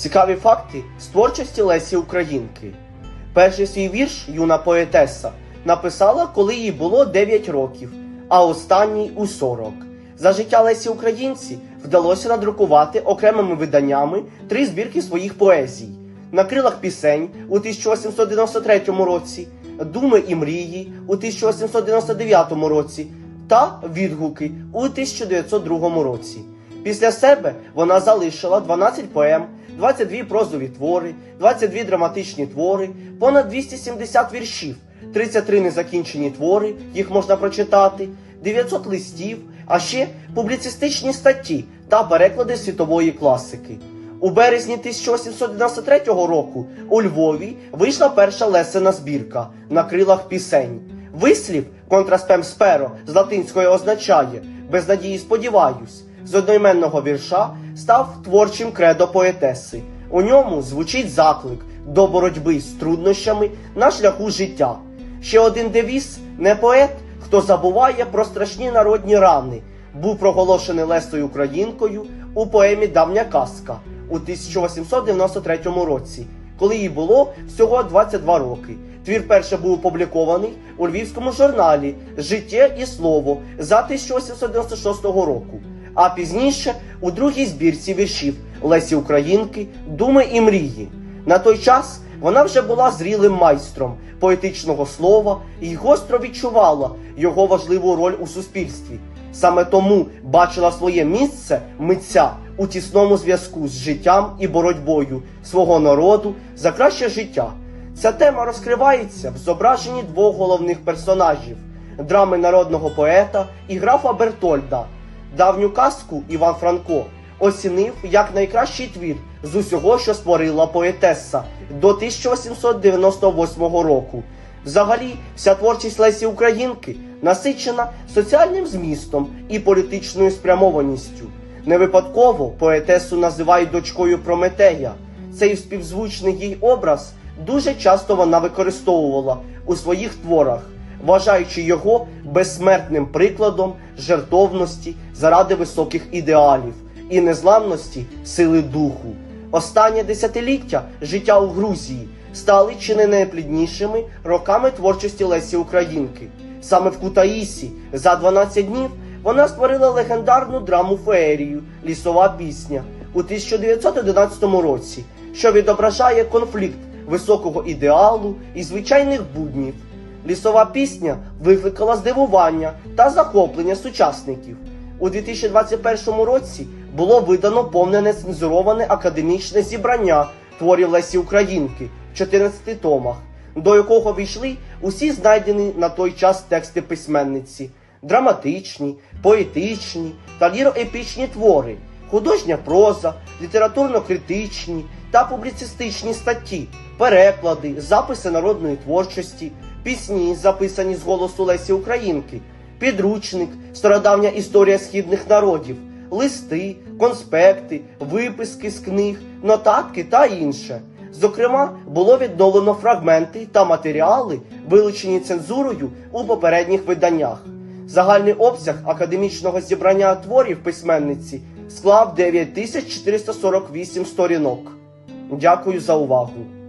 Цікаві факти з творчості Лесі Українки. Перший свій вірш юна поетеса написала, коли їй було 9 років, а останній у 40. За життя Лесі Українці вдалося надрукувати окремими виданнями три збірки своїх поезій: на крилах пісень у 1893 році, Думи і мрії у 1899 році та відгуки у 1902 році. Після себе вона залишила 12 поем, 22 прозові твори, 22 драматичні твори, понад 270 віршів, 33 незакінчені твори, їх можна прочитати, 900 листів, а ще публіцистичні статті та переклади світової класики. У березні 1893 року у Львові вийшла перша лесена збірка на крилах пісень. Вислів контраспем сперо з латинської означає без надії сподіваюсь. З одноіменного вірша став творчим кредо поетеси. У ньому звучить заклик до боротьби з труднощами на шляху життя. Ще один девіз не поет, хто забуває про страшні народні рани, був проголошений Лесою Українкою у поемі Давня казка у 1893 році, коли їй було всього 22 роки. Твір перше був опублікований у львівському журналі Життя і слово за 1896 року, а пізніше у другій збірці віршів Лесі Українки Думи і мрії. На той час вона вже була зрілим майстром поетичного слова і гостро відчувала його важливу роль у суспільстві. Саме тому бачила своє місце митця у тісному зв'язку з життям і боротьбою свого народу за краще життя. Ця тема розкривається в зображенні двох головних персонажів драми народного поета і графа Бертольда. Давню казку Іван Франко оцінив як найкращий твір з усього, що створила поетеса до 1898 року. Взагалі, вся творчість Лесі Українки насичена соціальним змістом і політичною спрямованістю. Не випадково поетесу називають дочкою Прометея. Цей співзвучний їй образ дуже часто вона використовувала у своїх творах, вважаючи його безсмертним прикладом жертовності заради високих ідеалів і незламності сили духу. Останнє десятиліття життя у Грузії стали чи не найпліднішими роками творчості Лесі Українки. Саме в Кутаїсі за 12 днів вона створила легендарну драму феерію Лісова пісня у 1911 році, що відображає конфлікт високого ідеалу і звичайних буднів. Лісова пісня викликала здивування та захоплення сучасників. У 2021 році було видано повне нецензуроване академічне зібрання творів Лесі Українки в 14 томах, до якого війшли усі знайдені на той час тексти письменниці, драматичні, поетичні та ліроепічні твори, художня проза, літературно-критичні та публіцистичні статті, переклади, записи народної творчості, пісні, записані з голосу Лесі Українки, підручник, стародавня історія східних народів, листи, конспекти, виписки з книг, нотатки та інше. Зокрема, було відновлено фрагменти та матеріали, вилучені цензурою у попередніх виданнях. Загальний обсяг академічного зібрання творів письменниці склав 9448 сторінок. Дякую за увагу.